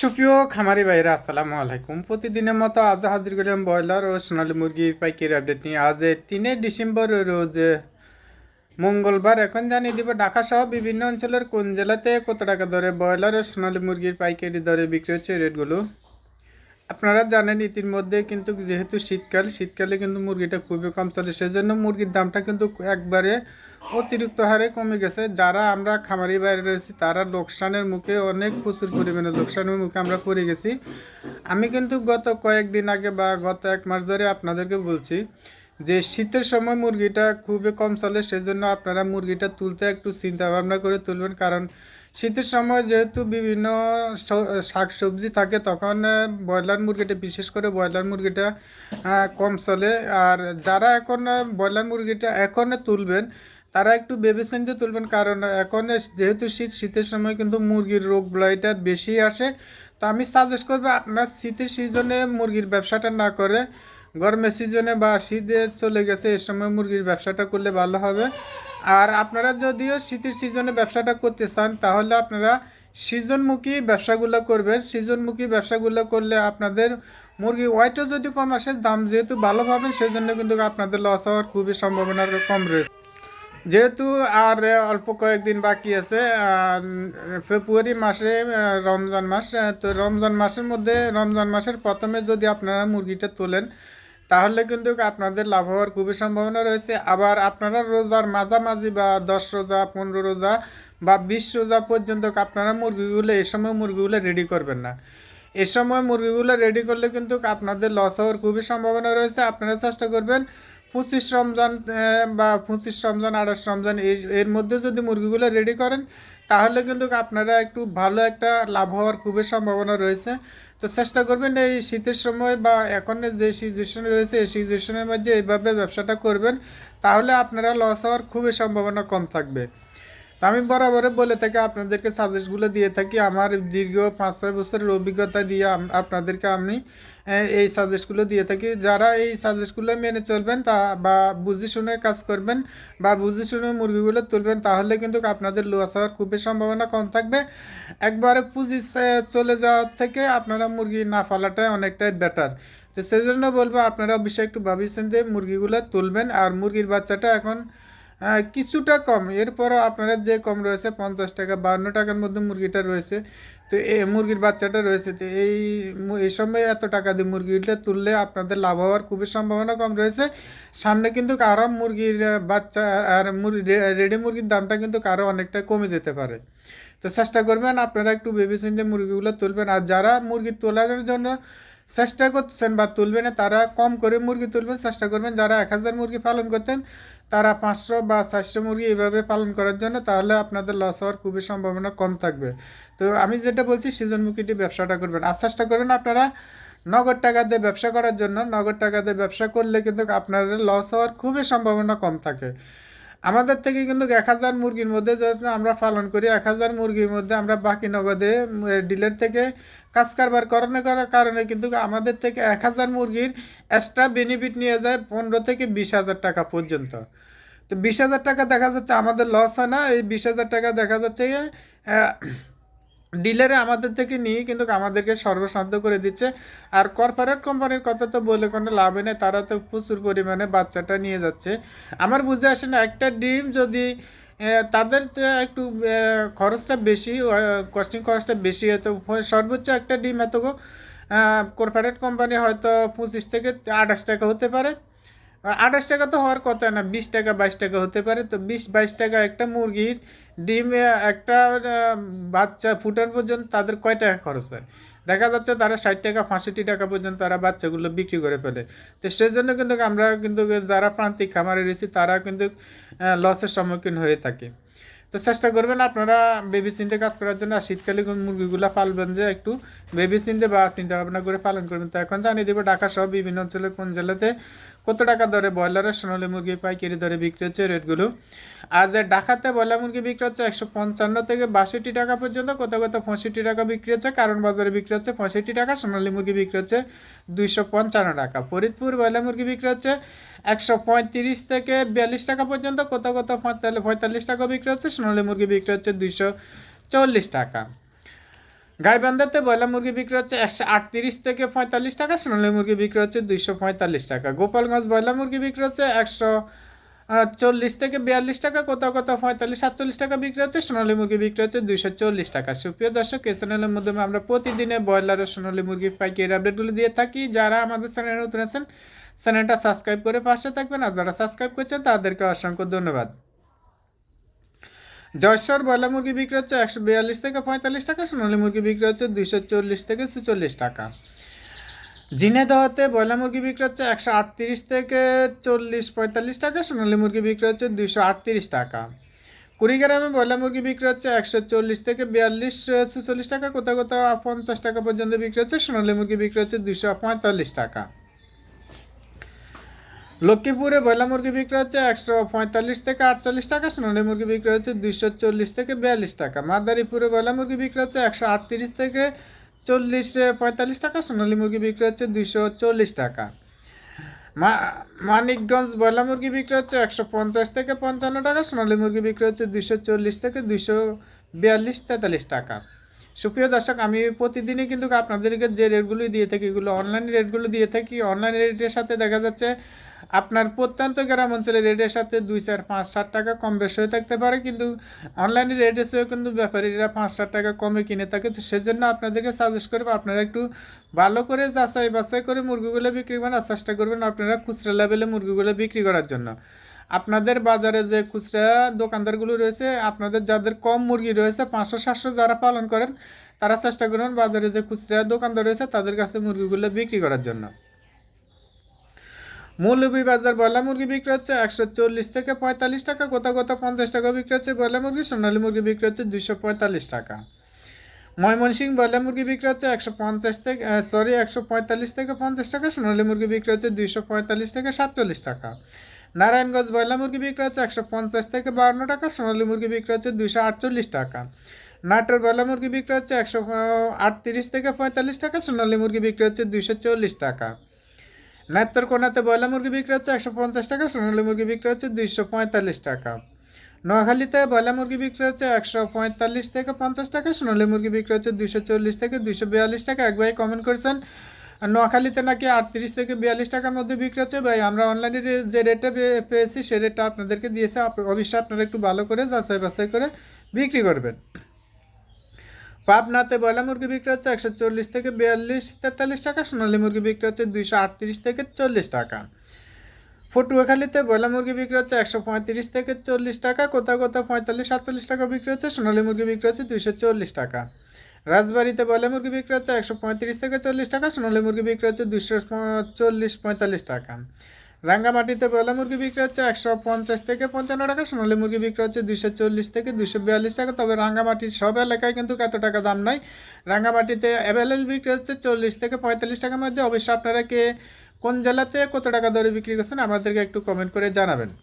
সুপ্রিয় খামারি ভাইরা আসসালামু আলাইকুম। প্রতিদিনের মতো আজ হাজির করলাম ব্রয়লার ও সোনালী মুরগি পাইকারি আপডেট নিয়ে। আজ তিনে ডিসেম্বর, রোজ মঙ্গলবার। এখন জানিয়ে দিব ঢাকা সহ বিভিন্ন অঞ্চলের কোন জেলাতে কত টাকা দরে ব্রয়লার ও সোনালী মুরগির পাইকারি দরে বিক্রি হচ্ছে রেটগুলো? আপনারা জানেন ইতিমধ্যে কিন্তু যেহেতু শীতকাল, শীতকালে কিন্তু মুরগিটা খুবই কম চলে। সেজন্য মুরগির দামটা কিন্তু একবারে অতিরিক্ত হারে কমে গেছে। যারা আমরা খামারি বাইরে রয়েছি, তারা লোকসানের মুখে অনেক প্রচুর পরিমাণে লোকসানের মুখে আমরা পড়ে গেছি। আমি কিন্তু গত কয়েকদিন আগে বা গত এক মাস ধরে আপনাদেরকে বলছি যে শীতের সময় মুরগিটা খুবই কম চলে, সেজন্য আপনারা মুরগিটা তুলতে একটু চিন্তা ভাবনা করে তুলবেন। কারণ শীতের সময় যেহেতু বিভিন্ন শাক সবজি থাকে, তখন ব্রয়লার মুরগিটা, বিশেষ করে ব্রয়লার মুরগিটা কম চলে। আর যারা এখন ব্রয়লার মুরগিটা এখন তুলবেন তারা একটু ভেবেচিন্তে তুলবেন, কারণ এখন যেহেতু শীত, শীতের সময় কিন্তু মুরগির রোগ ব্লাইটা বেশি আসে। তো আমি সাজেস্ট করব আপনার শীতের সিজনে মুরগির ব্যবসাটা না করে গরমের সিজনে বা শীতে চলে গেছে, এ সময় মুরগির ব্যবসাটা করলে ভালো হবে। আর আপনারা যদিও শীতের সিজনে ব্যবসাটা করতে চান, তাহলে আপনারা সিজনমুখী ব্যবসাগুলো করবেন। সিজনমুখী ব্যবসাগুলো করলে আপনাদের মুরগি ওয়াইটও যদি কম আসে, দাম যেহেতু ভালো পাবেন, সেজন্য কিন্তু আপনাদের লস হওয়ার খুবই সম্ভাবনা কম রয়েছে। যেহেতু আর অল্প কয়েকদিন বাকি আছে ফেব্রুয়ারি মাসে রমজান মাস তো রমজান মাসের মধ্যে, রমজান মাসের প্রথমে যদি আপনারা মুরগিটা তোলেন, তাহলে কিন্তু আপনাদের লাভ হওয়ার খুবই সম্ভাবনা রয়েছে। আবার আপনারা রোজার মাঝামাঝি বা দশ রোজা, পনেরো রোজা বা বিশ রোজা পর্যন্ত আপনারা মুরগিগুলো এই সময় মুরগিগুলো রেডি করবেন না। এ সময় মুরগিগুলো রেডি করলে কিন্তু আপনাদের লস হওয়ার খুবই সম্ভাবনা রয়েছে। আপনারা চেষ্টা করবেন পঁচিশ রমজান বা পঁচিশ রমজান, আঠাশ রমজান এর মধ্যে যদি মুরগিগুলো রেডি করেন, তাহলে কিন্তু আপনারা একটু ভালো একটা লাভ হওয়ার খুবই সম্ভাবনা রয়েছে। তো চেষ্টা করবেন এই শীতের সময় বা এখন যে সিচুয়েশন রয়েছে, এই সিচুয়েশনের মধ্যে এইভাবে ব্যবসাটা করবেন, তাহলে আপনারা লস হওয়ার খুবই সম্ভাবনা কম থাকবে। তো আমি বরাবর বলে থাকি, আপনাদেরকে সাজেস্টগুলো দিয়ে থাকি। আমার দীর্ঘ পাঁচ ছয় বছরের অভিজ্ঞতা দিয়ে আপনাদেরকে আমি এই সাজেস্টগুলো দিয়ে থাকি। যারা এই সাজেস্টগুলো মেনে চলবেন, তা বা বুঝে শুনে কাজ করবেন বা বুঝে শুনে মুরগিগুলো তুলবেন, তাহলে কিন্তু আপনাদের লস হওয়ার খুবই সম্ভাবনা কম থাকবে। একবারে পুঁজি চলে যাওয়ার থেকে আপনারা মুরগি না ফালাটাই অনেকটাই বেটার তো সেই জন্য বলব, আপনারা অবশ্যই একটু ভাবিয়েছেন যে মুরগিগুলো তুলবেন, আর মুরগির বাচ্চাটা এখন কিছুটা কম। এরপরও আপনারা যে কম রয়েছে, পঞ্চাশ টাকা বান্ন টাকার মধ্যে মুরগিটা রয়েছে তো এই মুরগির বাচ্চাটা রয়েছে, তো এই এই সময় এত টাকা দিয়ে মুরগিটা তুললে আপনাদের লাভ হওয়ার খুবই সম্ভাবনা কম রয়েছে। সামনে কিন্তু আরও মুরগির বাচ্চা, আর মুরগি রেডি মুরগির দামটা কিন্তু আরও অনেকটা কমে যেতে পারে। তো চেষ্টা করবেন আপনারা একটু ভেবেচিন্তে মুরগিগুলো তুলবেন। আর যারা মুরগি তোলার জন্য চেষ্টা করছেন বা তুলবেন তারা কম করে মুরগি তুলবেন চেষ্টা করবেন যারা এক হাজার মুরগি পালন করতেন, তারা পাঁচশো বা চারশো মুরগি এইভাবে পালন করার জন্য তাহলে আপনাদের লস হওয়ার খুবই সম্ভাবনা কম থাকবে। তো আমি যেটা বলছি সিজনমুখীটি ব্যবসাটা করবেন। আর চেষ্টা করবেন আপনারা নগদ টাকা দিয়ে ব্যবসা করার জন্য, নগদ টাকা দিয়ে ব্যবসা করলে কিন্তু আপনাদের লস হওয়ার খুবই সম্ভাবনা কম থাকে। আমাদের থেকে কিন্তু এক হাজার মুরগির মধ্যে যদি আমরা পালন করি, এক হাজার মুরগির মধ্যে আমরা বাকি নগদে ডিলের থেকে কাজ কারবার করানোর করার কারণে কিন্তু আমাদের থেকে এক হাজার মুরগির এক্সট্রা বেনিফিট নিয়ে যায় পনেরো থেকে বিশ হাজার টাকা পর্যন্ত। তো বিশ হাজার টাকা দেখা যাচ্ছে আমাদের লস হয় না, এই বিশ হাজার টাকা দেখা যাচ্ছে ডিলারে আমাদের থেকে নিয়ে কিন্তু আমাদেরকে সর্বশান্ত করে দিচ্ছে। আর কর্পোরেট কোম্পানির কথা তো বলে কোনো লাভ নেই, তারা তো প্রচুর পরিমাণে বাচ্চাটা নিয়ে যাচ্ছে। আমার বুঝে আসে না, একটা ডিম যদি তাদের একটু খরচটা বেশি কস্টিং খরচটা বেশি হতো সর্বোচ্চ একটা ডিম এত কর্পোরেট কোম্পানি হয়তো পঁচিশ থেকে আঠাশ টাকা হতে পারে। আঠাশ টাকা তো হওয়ার কথা না, বিশ টাকা, বাইশ টাকা হতে পারে। তো বিশ, বাইশ টাকা একটা মুরগির ডিম একটা বাচ্চা ফুটার পর্যন্ত তাদের কয় টাকা খরচ হয়? দেখা যাচ্ছে তারা ষাট টাকা, পঁয়ষট্টি টাকা পর্যন্ত তারা বাচ্চাগুলো বিক্রি করে ফেলে। তো সেই জন্য কিন্তু আমরা কিন্তু যারা প্রান্তিক খামারে রয়েছি, তারা কিন্তু লসের সম্মুখীন হয়ে থাকে। তো চেষ্টা করবেন আপনারা বেবি চিনতে কাজ করার জন্য, আর শীতকালে মুরগিগুলো পালবেন যে একটু বেবি চিনতে বা চিন্তা ভাবনা করে পালন করবেন। তো এখন জানিয়ে দেবো ঢাকা সহ বিভিন্ন অঞ্চলে, কোন জেলাতে কত টাকা দরে ব্রয়লারের সোনালি মুরগি পাইকারি দরে বিক্রি হচ্ছে রেটগুলো? আর যে ঢাকাতে ব্রয়লার মুরগি বিক্রি হচ্ছে একশো পঞ্চান্ন থেকে বাষট্টি টাকা পর্যন্ত কোথাও কোথাও পঁয়ষট্টি টাকা বিক্রি হচ্ছে, কারণ বাজারে বিক্রি হচ্ছে পঁয়ষট্টি টাকা, সোনালী মুরগি বিক্রি হচ্ছে দুইশো পঞ্চান্ন টাকা। ফরিদপুর ব্রয়লার মুরগি বিক্রি হচ্ছে একশো পঁয়ত্রিশ থেকে বিয়াল্লিশ টাকা পর্যন্ত কত পঁয়তাল্লিশ পঁয়তাল্লিশ টাকা বিক্রি হচ্ছে, সোনালী মুরগি বিক্রি হচ্ছে দুইশো চল্লিশ টাকা। গাইবান্ধাতে ব্রয়লার মুরগি বিক্রি হচ্ছে একশো আটত্রিশ থেকে পঁয়তাল্লিশ টাকা, সোনালী মুরগি বিক্রি হচ্ছে দুইশো পঁয়তাল্লিশ টাকা। গোপালগঞ্জ ব্রয়লার মুরগি বিক্রি হচ্ছে একশো চল্লিশ থেকে বিয়াল্লিশ টাকা, কোথাও কোথাও পঁয়তাল্লিশ, সাতচল্লিশ টাকা বিক্রি হচ্ছে, সোনালী মুরগি বিক্রি হচ্ছে দুইশো চল্লিশ টাকা। সুপ্রিয় দর্শক, এই চ্যানেলের মাধ্যমে আমরা প্রতিদিনে ব্রয়লার ও সোনালী মুরগি পাইকারি আপডেটগুলো দিয়ে থাকি। যারা আমাদের চ্যানেলে নতুন আছেন, চ্যানেলটা সাবস্ক্রাইব করে পাশে থাকবেন, আর যারা সাবস্ক্রাইব করছেন, তাদেরকে অসংখ্য ধন্যবাদ। জয়শ্বর ব্রয়লার মুরগি বিক্রি হচ্ছে একশো বিয়াল্লিশ থেকে পঁয়তাল্লিশ টাকা, সোনালী মুরগি বিক্রি হচ্ছে দুইশো চল্লিশ থেকে চুচল্লিশ টাকা। ঝিনেদহতে ব্রয়লার মুরগি বিক্রি হচ্ছে একশো আটত্রিশ থেকে চল্লিশ পঁয়তাল্লিশ টাকা, সোনালি মুরগি বিক্রি হচ্ছে দুইশো আটত্রিশ টাকা। কুড়িগ্রামে ব্রয়লার মুরগি বিক্রি হচ্ছে একশো চল্লিশ থেকে বিয়াল্লিশ চুচল্লিশ টাকা, কোথাও কোথাও পঞ্চাশ টাকা পর্যন্ত বিক্রি হচ্ছে, সোনালী মুরগি বিক্রি হচ্ছে দুইশো পঁয়তাল্লিশ টাকা। লক্ষ্মীপুরে ব্রয়লার মুরগি বিক্রি হচ্ছে একশো পঁয়তাল্লিশ থেকে আটচল্লিশ টাকা, সোনালী মুরগি বিক্রি হচ্ছে দুইশো চল্লিশ থেকে বিয়াল্লিশ টাকা। মাদারীপুরে ব্রয়লার মুরগি বিক্রি হচ্ছে একশো আটত্রিশ থেকে চল্লিশ পঁয়তাল্লিশ টাকা, সোনালী মুরগি বিক্রি হচ্ছে দুইশো চল্লিশ টাকা। মানিকগঞ্জ ব্রয়লার মুরগি বিক্রি হচ্ছে একশো পঞ্চাশ থেকে পঞ্চান্ন টাকা, সোনালী মুরগি বিক্রি হচ্ছে দুইশো চল্লিশ থেকে দুইশো বিয়াল্লিশ তেতাল্লিশ টাকা। সুপ্রিয় দর্শক, আমি প্রতিদিনই কিন্তু আপনাদেরকে যে রেটগুলো দিয়ে থাকি, এগুলো অনলাইন রেটগুলো দিয়ে থাকি। অনলাইন রেটের সাথে দেখা যাচ্ছে আপনার প্রত্যন্ত গ্রাম অঞ্চলের রেটের সাথে দুই চার, পাঁচ ষাট টাকা কম বেশি হয়ে থাকতে পারে, কিন্তু অনলাইনে রেট এসেও কিন্তু ব্যাপারীরা পাঁচ ষাট টাকা কমে কিনে থাকে, তো সেজন্য আপনাদেরকে সাজেস্ট করব আপনারা একটু ভালো করে যাচাই বাছাই করে মুরগিগুলো বিক্রি করার চেষ্টা করবেন আপনারা খুচরা লেভেলে মুরগিগুলো বিক্রি করার জন্য। আপনাদের বাজারে যে খুচরা দোকানদারগুলো রয়েছে, আপনাদের যাদের কম মুরগি রয়েছে, পাঁচশো, সাতশো যারা পালন করেন, তারা চেষ্টা করবেন বাজারে যে খুচরা দোকানদার রয়েছে, তাদের কাছে মুরগিগুলো বিক্রি করার জন্য। মৌলভী বাজার ব্রয়লার মুরগি বিক্রি হচ্ছে একশো চল্লিশ থেকে পঁয়তাল্লিশ টাকা কোথাও কোথাও পঞ্চাশ টাকা বিক্রি হচ্ছে ব্রয়লার মুরগি, সোনালী মুরগি বিক্রি হচ্ছে দুইশো পঁয়তাল্লিশ টাকা। ময়মনসিংহ ব্রয়লার মুরগি বিক্রি হচ্ছে একশো পঞ্চাশ থেকে সরি একশো পঁয়তাল্লিশ থেকে পঞ্চাশ টাকা, সোনালী মুরগি বিক্রি হচ্ছে দুইশো পঁয়তাল্লিশ থেকে সাতচল্লিশ টাকা। নারায়ণগঞ্জ ব্রয়লার মুরগি বিক্রি হচ্ছে একশো পঞ্চাশ থেকে বান্ন টাকা, সোনালী মুরগি বিক্রি হচ্ছে দুইশো আটচল্লিশ টাকা। নাটোর ব্রয়লার মুরগি বিক্রি হচ্ছে একশো আটত্রিশ থেকে পঁয়তাল্লিশ টাকা, সোনালী মুরগি বিক্রি হচ্ছে দুইশো চল্লিশ টাকা। নেত্রকোনাতে ব্রয়লার মুরগি বিক্রি হচ্ছে একশো পঞ্চাশ টাকা, সোনালী মুরগি বিক্রি হচ্ছে দুইশো পঁয়তাল্লিশ টাকা। নোয়াখালীতে ব্রয়লার মুরগি বিক্রি হচ্ছে একশো পঁয়তাল্লিশ থেকে পঞ্চাশ টাকা, সোনালী মুরগি বিক্রি হচ্ছে দুইশো চল্লিশ থেকে দুইশো বিয়াল্লিশ টাকা, এক ভাই কমেন্ট করেছেন। আর নোয়াখালীতে নাকি আটত্রিশ থেকে বিয়াল্লিশ টাকার মধ্যে বিক্রি হচ্ছে। ভাই, আমরা অনলাইনে যে রেটটা পেয়েছি, সে রেটটা আপনাদেরকে দিয়েছে। অবশ্যই আপনারা একটু ভালো করে যাচাই বাছাই করে বিক্রি করবেন। পাবনাতে ব্রয়লার মুরগি বিক্রি হচ্ছে একশো চল্লিশ থেকে বিয়াল্লিশ, তেতাল্লিশ টাকা, সোনালী মুরগি বিক্রি হচ্ছে দুইশো আটত্রিশ থেকে চল্লিশ টাকা। পটুয়াখালীতে ব্রয়লার মুরগি বিক্রি হচ্ছে একশো পঁয়ত্রিশ থেকে চল্লিশ টাকা কোথাও কোথাও পঁয়তাল্লিশ, সাতচল্লিশ টাকা বিক্রি হচ্ছে, সোনালী মুরগি বিক্রি হচ্ছে দুইশো চল্লিশ টাকা। রাজবাড়িতে ব্রয়লার মুরগি বিক্রি হচ্ছে একশো পঁয়ত্রিশ থেকে চল্লিশ টাকা, সোনালী মুরগি বিক্রি হচ্ছে দুশো চল্লিশ, পঁয়তাল্লিশ টাকা। রাঙ্গামাটিতে ব্রয়লার মুরগি বিক্রি হচ্ছে একশো পঞ্চাশ থেকে পঞ্চান্ন টাকা, সোনালি মুরগি বিক্রি হচ্ছে দুশো চল্লিশ থেকে দুশো বিয়াল্লিশ টাকা। তবে রাঙ্গামাটির সব এলাকায় কিন্তু এত টাকা দাম নাই। রাঙ্গামাটিতে অ্যাভেলেবল বিক্রি হচ্ছে চল্লিশ থেকে পঁয়তাল্লিশ টাকার মধ্যে। অবশ্যই আপনারা কে কোন জেলাতে কত টাকা দরে বিক্রি করছেন আমাদেরকে একটু কমেন্ট করে জানাবেন।